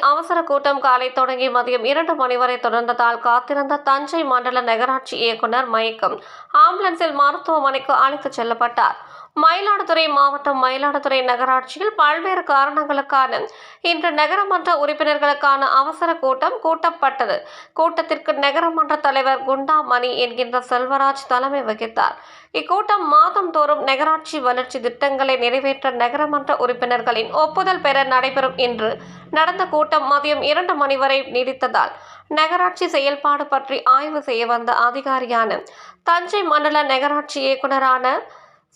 அவசர கூட்டம் காலை தொடங்கி மதியம் இரண்டு மணி வரை தொடர்ந்ததால் காத்திருந்த தஞ்சை மண்டல நகராட்சி இயக்குனர் மயக்கம். ஆம்புலன்ஸில் மருத்துவமனைக்கு அழைத்துச் செல்லப்பட்டார். மயிலாடுதுறை மாவட்டம் மயிலாடுதுறை நகராட்சியில் பல்வேறு காரணங்களுக்கான இன்று நகரமன்ற உறுப்பினர்களுக்கான அவசர கூட்டம் கூட்டப்பட்டது. கூட்டத்திற்கு நகரமன்ற தலைவர் குண்டாமணி என்கின்ற செல்வராஜ் தலைமை வகித்தார். இக்கூட்டம் மாதந்தோறும் நகராட்சி வளர்ச்சி திட்டங்களை நிறைவேற்ற நகரமன்ற உறுப்பினர்களின் ஒப்புதல் பெற நடைபெறும் என்று நடந்த கூட்டம் மதியம் இரண்டு மணி வரை நீடித்ததால் நகராட்சி செயல்பாடு பற்றி ஆய்வு செய்ய வந்த அதிகாரியான தஞ்சை மண்டல நகராட்சி இயக்குனரான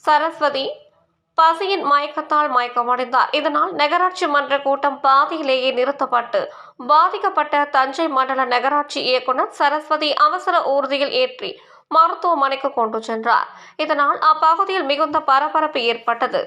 சரஸ்வதி பசியின் மயக்கத்தால் மயக்கமடைந்தார். இதனால் நகராட்சி மன்ற கூட்டம் பாதியிலேயே நிறுத்தப்பட்டு பாதிக்கப்பட்ட தஞ்சை மண்டல நகராட்சி இயக்குனர் சரஸ்வதி அவசர ஊர்தியில் ஏற்றி மருத்துவமனைக்கு கொண்டு சென்றார். இதனால் அப்பகுதியில் மிகுந்த பரபரப்பு ஏற்பட்டது.